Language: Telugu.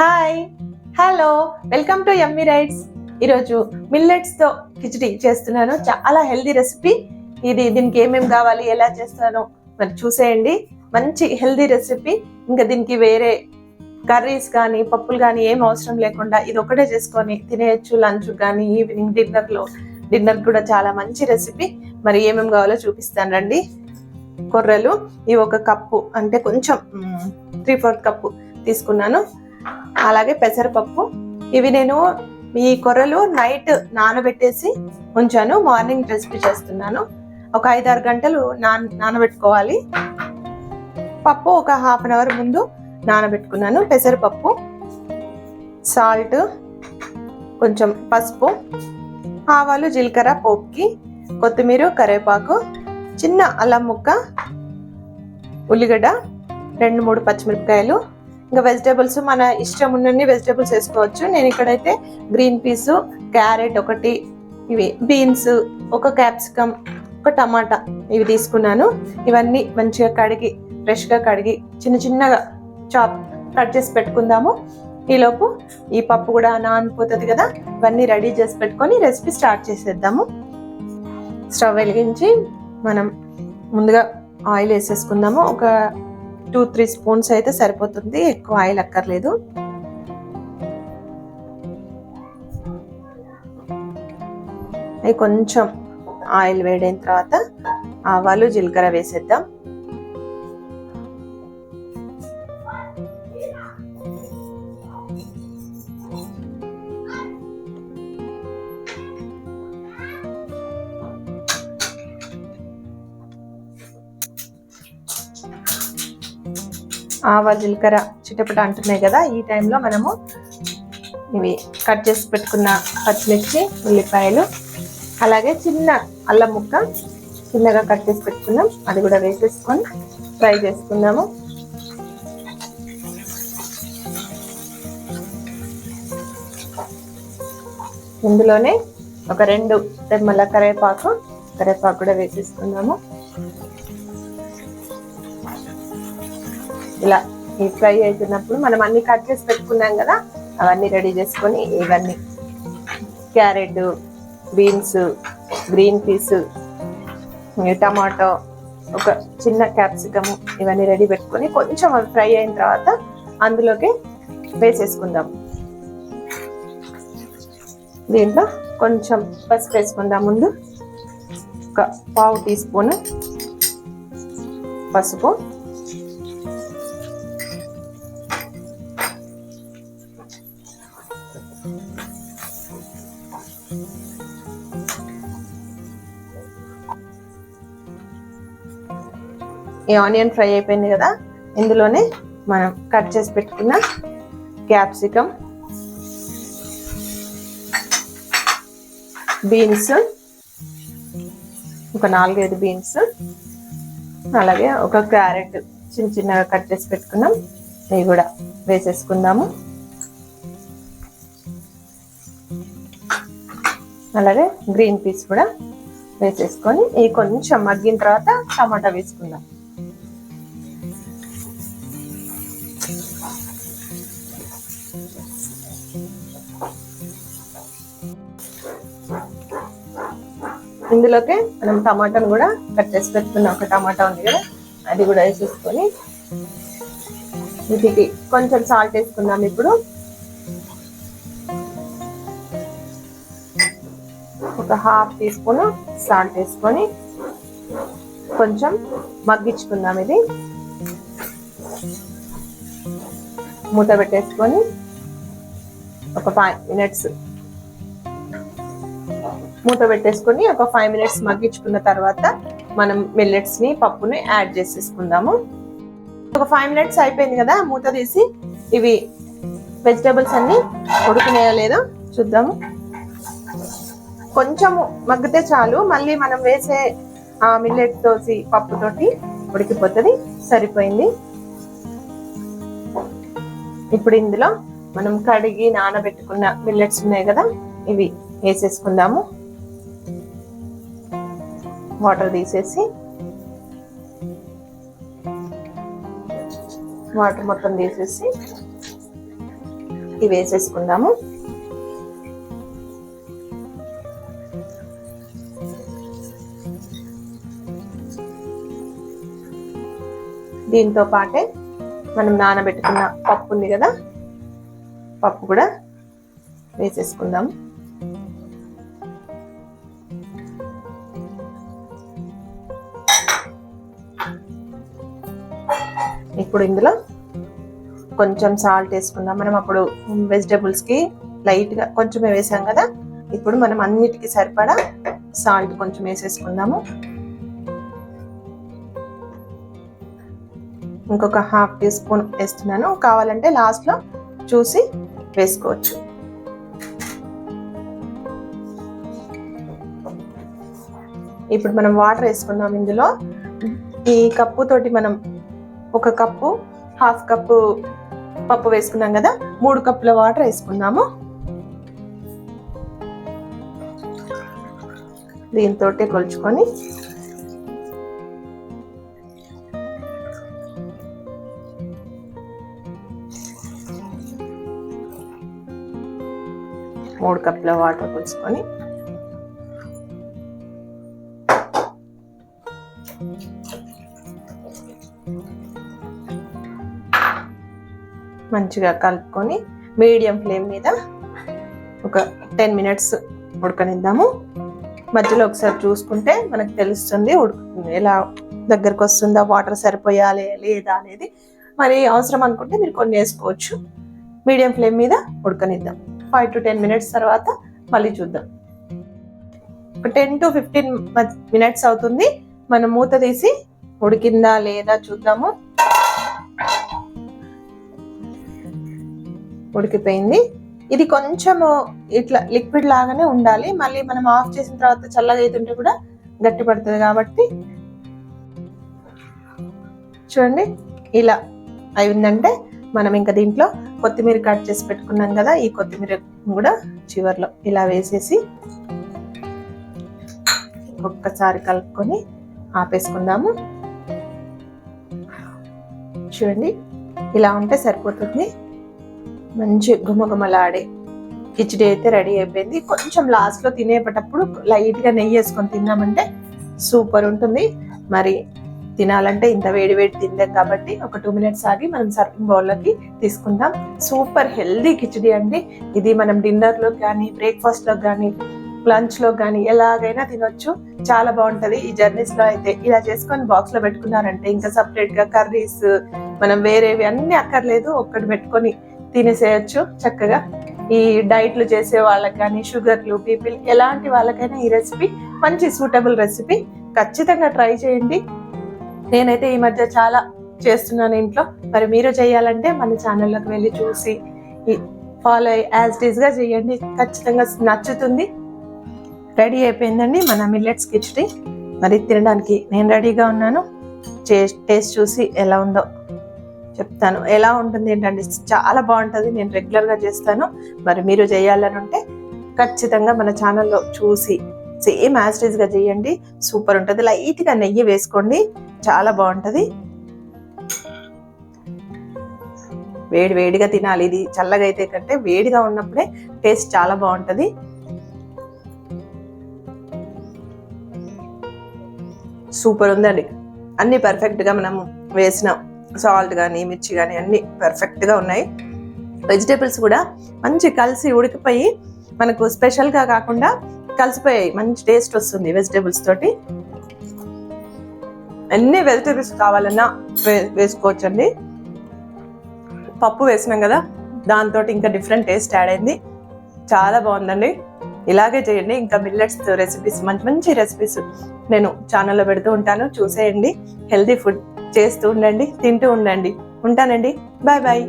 Hi hello welcome to Emmy writes ఈరోజు మిల్లెట్స్తో కిచడి చేస్తున్నాను. చాలా హెల్దీ రెసిపీ ఇది దీనికి ఏమేమి కావాలి ఎలా చేస్తానో మరి చూసేయండి. మంచి హెల్దీ రెసిపీ ఇంకా దీనికి వేరే కర్రీస్ కానీ పప్పులు కానీ ఏం అవసరం లేకుండా ఇది ఒకటే చేసుకొని తినేయచ్చు. లంచ్ కానీ ఈవినింగ్ డిన్నర్లో డిన్నర్ కూడా చాలా మంచి రెసిపీ మరి ఏమేమి కావాలో చూపిస్తాను రండి. కొర్రలు. ఇవి ఒక కప్పు అంటే కొంచెం త్రీ ఫోర్త్ కప్పు తీసుకున్నాను. అలాగే పెసరపప్పు. ఇవి నేను ఈ కొర్రలు నైట్ నానబెట్టేసి ఉంచాను. మార్నింగ్ రెసిపీ చేస్తున్నాను. ఒక ఐదారు గంటలు నాన నానబెట్టుకోవాలి. పప్పు ఒక హాఫ్ అన్ అవర్ ముందు నానబెట్టుకున్నాను. పెసరపప్పు సాల్ట్ కొంచెం పసుపు ఆవాలు జీలకర్ర పోపుకి కొత్తిమీర కరివేపాకు చిన్న అల్లం ముక్క ఉల్లిగడ్డ రెండు మూడు పచ్చిమిరపకాయలు ఇంకా వెజిటేబుల్స్ మన ఇష్టం ఉన్నన్ని వెజిటేబుల్స్ వేసుకోవచ్చు. నేను ఇక్కడైతే గ్రీన్ పీస్ క్యారెట్ ఒకటి ఇవి బీన్స్ ఒక క్యాప్సికమ్ ఒక టమాటా ఇవి తీసుకున్నాను. ఇవన్నీ మంచిగా కడిగి ఫ్రెష్గా కడిగి చిన్న చిన్నగా చాప్ కట్ చేసి పెట్టుకుందాము. ఈలోపు ఈ పప్పు కూడా నానిపోతుంది కదా ఇవన్నీ రెడీ చేసి పెట్టుకొని రెసిపీ స్టార్ట్ చేసేద్దాము. స్టవ్ వెలిగించి మనం ముందుగా ఆయిల్ వేసేసుకుందాము. ఒక టూ త్రీ స్పూన్స్ అయితే సరిపోతుంది. ఎక్కువ ఆయిల్ అక్కర్లేదు. అవి కొంచెం ఆయిల్ వేడైన తర్వాత ఆవాలు జీలకర్ర వేసేద్దాం. ఆవా జీలకర్ర చిటపట అంటున్నాయి కదా ఈ టైంలో మనము ఇవి కట్ చేసి పెట్టుకున్న పచ్చిమిర్చి ఉల్లిపాయలు అలాగే చిన్న అల్లం ముక్క చిన్నగా కట్ చేసి పెట్టుకున్నాం. అది కూడా వేసేసుకొని ఫ్రై చేసుకుందాము. ఇందులోనే ఒక రెండు రెమ్మల కరివేపాకు కరివేపాకు కూడా వేసేసుకుందాము. ఇలా ఈ ఫ్రై అవుతున్నప్పుడు మనం అన్ని కట్ చేసి పెట్టుకున్నాం కదా అవన్నీ రెడీ చేసుకొని ఇవన్నీ carrot beans green peas tomato ఒక చిన్న క్యాప్సికమ్ ఇవన్నీ రెడీ పెట్టుకొని కొంచెం అవి ఫ్రై అయిన తర్వాత అందులోకి వేసేసుకుందాం. దీంట్లో కొంచెం పసుపు వేసుకుందాం ముందు. ఒక పావు టీ స్పూన్ పసుపు. ఈ ఆనియన్ ఫ్రై అయిపోయింది కదా? ఇందులోనే మనం కట్ చేసి పెట్టుకున్న క్యాప్సికమ్ బీన్స్ ఒక నాలుగైదు బీన్స్ అలాగే ఒక క్యారెట్ చిన్న చిన్నగా కట్ చేసి పెట్టుకున్నాం. ఇవి కూడా వేసేసుకుందాము. అలాగే గ్రీన్ పీస్ కూడా వేసేసుకొని ఇవి కొంచెం మగ్గిన తర్వాత టమాటా వేసుకుందాం. ఇందులోకి మనం టమాటాను కూడా కట్ చేసి పెట్టుకున్న ఒక టమాటా ఉంది కదా అది కూడా వేసేసుకొని వీటికి కొంచెం సాల్ట్ వేసుకుందాం ఇప్పుడు. ఒక హాఫ్ టీ స్పూన్ సాల్ట్ వేసుకొని కొంచెం మగ్గించుకుందాం ఇది. మూత పెట్టేసుకొని ఒక ఫైవ్ మినిట్స్ మూత పెట్టేసుకొని ఒక ఫైవ్ మినిట్స్ మగ్గించుకున్న తర్వాత మనం మిల్లెట్స్ని పప్పుని యాడ్ చేసేసుకుందాము. ఒక ఫైవ్ మినిట్స్ అయిపోయింది కదా మూత తీసి ఇవి వెజిటేబుల్స్ అన్ని ఉడుకునేయో లేదో చూద్దాము. కొంచెము మగ్గితే చాలు. మళ్ళీ మనం వేసే ఆ మిల్లెట్ తోసి పప్పుతోటి ఉడికిపోతుంది. సరిపోయింది. ఇప్పుడు ఇందులో మనం కడిగి నానబెట్టుకున్న మిల్లెట్స్ ఉన్నాయి కదా ఇవి వేసేసుకుందాము. వాటర్ తీసేసి. వాటర్ మొత్తం తీసేసి ఇవి వేసేసుకుందాము. దీంతో పాటే మనం నానబెట్టుకున్న పప్పు ఉంది కదా? పప్పు కూడా వేసేసుకుందాం. ఇప్పుడు ఇందులో కొంచెం సాల్ట్ వేసుకుందాం. మనం అప్పుడు వెజిటేబుల్స్కి లైట్గా కొంచెమే వేసాం కదా? ఇప్పుడు మనం అన్నిటికీ సరిపడా సాల్ట్ కొంచెం వేసేసుకుందాము. ఇంకొక హాఫ్ టీ స్పూన్ వేస్తున్నాను. కావాలంటే లాస్ట్లో చూసి వేసుకోవచ్చు. ఇప్పుడు మనం వాటర్ వేసుకుందాం ఇందులో. ఈ కప్పు తోటి మనం ఒక కప్పు హాఫ్ కప్పు పప్పు వేసుకున్నాం కదా మూడు కప్పుల వాటర్ వేసుకుందాము. దీంతో కొలుచుకొని మూడు కప్పుల వాటర్ పోసుకొని మంచిగా కలుపుకొని మీడియం ఫ్లేమ్ మీద ఒక టెన్ మినిట్స్ ఉడకనిద్దాము. మధ్యలో ఒకసారి చూసుకుంటే మనకు తెలుస్తుంది ఉడుకుతుంది. ఎలా దగ్గరకు వస్తుందా? వాటర్ సరిపోయాలి లేదా అనేది మరి అవసరం అనుకుంటే మీరు కొన్ని వేసుకోవచ్చు. మీడియం ఫ్లేమ్ మీద ఉడకనిద్దాం. ఫైవ్ టు టెన్ మినిట్స్ తర్వాత మళ్ళీ చూద్దాం. ఒక టెన్ టు ఫిఫ్టీన్ మినిట్స్ అవుతుంది. మనం మూత తీసి ఉడికిందా లేదా చూద్దాము. ఉడికిపోయింది. ఇది కొంచెము ఇట్లా లిక్విడ్ లాగానే ఉండాలి. మళ్ళీ మనం ఆఫ్ చేసిన తర్వాత చల్లగా అవుతుంటే కూడా గట్టి పడుతుంది కాబట్టి చూడండి ఇలా అయిందంటే మనం ఇంకా దీంట్లో కొత్తిమీర కట్ చేసి పెట్టుకున్నాం కదా ఈ కొత్తిమీర కూడా చివర్లో ఇలా వేసేసి ఒక్కసారి కలుపుకొని ఆపేసుకుందాము. చూడండి ఇలా ఉంటే సరిపోతుంది. మంచి గుమగుమలాడే కిచిడి అయితే రెడీ అయిపోయింది. కొంచెం లాస్ట్లో తినేటప్పుడు లైట్గా నెయ్యి వేసుకొని తిన్నామంటే సూపర్ ఉంటుంది. మరి తినాలంటే ఇంత వేడి వేడి తిందాం కాబట్టి ఒక టూ మినిట్స్ ఆగి మనం సర్వింగ్ బౌల్లోకి తీసుకుందాం. సూపర్ హెల్దీ కిచడీ అండి. ఇది మనం డిన్నర్లో కానీ బ్రేక్ఫాస్ట్లో కానీ లంచ్లో కానీ ఎలాగైనా తినొచ్చు. చాలా బాగుంటది ఈ జర్నీస్లో అయితే. ఇలా చేసుకొని బాక్స్లో పెట్టుకున్నారంటే ఇంకా సపరేట్గా కర్రీస్ మనం వేరేవి అన్ని అక్కర్లేదు. ఒక్కటి పెట్టుకొని తినేసేయచ్చు చక్కగా. ఈ డైట్లు చేసే వాళ్ళకి కానీ షుగర్లు బీపీలు ఎలాంటి వాళ్ళకైనా ఈ రెసిపీ మంచి సూటబుల్ రెసిపీ ఖచ్చితంగా ట్రై చేయండి. నేనైతే ఈ మధ్య చాలా చేస్తున్నాను ఇంట్లో. మరి మీరు చేయాలంటే మన ఛానల్లోకి వెళ్ళి చూసి ఫాలో అయ్యి యాజ్గా చేయండి. ఖచ్చితంగా నచ్చుతుంది. రెడీ అయిపోయిందండి మన మిల్లెట్స్ కిచడీ మరి తినడానికి నేను రెడీగా ఉన్నాను. టేస్ట్ చూసి ఎలా ఉందో చెప్తాను. ఎలా ఉంటుంది ఏంటంటే చాలా బాగుంటుంది. నేను రెగ్యులర్గా చేస్తాను. మరి మీరు చేయాలని ఉంటే ఖచ్చితంగా మన ఛానల్లో చూసి సేమ్గా చేయండి. సూపర్ ఉంటుంది. లైట్గా నెయ్యి వేసుకోండి. చాలా బాగుంటుంది. వేడి వేడిగా తినాలి. ఇది చల్లగా అయితే కంటే వేడిగా ఉన్నప్పుడే టేస్ట్ చాలా బాగుంటుంది. సూపర్ ఉందండి. అన్ని పర్ఫెక్ట్గా మనం వేసినాం సాల్ట్ కానీ మిర్చి కానీ అన్ని పర్ఫెక్ట్గా ఉన్నాయి. వెజిటేబుల్స్ కూడా మంచి కలిసి ఉడికిపోయి మనకు స్పెషల్గా కాకుండా కలిసిపోయాయి. మంచి టేస్ట్ వస్తుంది వెజిటేబుల్స్ తోటి. ఎన్ని వెజిటేబుల్స్ కావాలన్నా వే వేసుకోవచ్చండి. పప్పు వేసినాం కదా దాంతో ఇంకా డిఫరెంట్ టేస్ట్ యాడ్ అయింది. చాలా బాగుందండి. ఇలాగే చేయండి. ఇంకా మిల్లెట్స్ రెసిపీస్ మంచి మంచి రెసిపీస్ నేను ఛానల్లో పెడుతూ ఉంటాను. చూసేయండి. హెల్తీ ఫుడ్ చేస్తూ ఉండండి తింటూ ఉండండి. ఉంటానండి. Bye bye.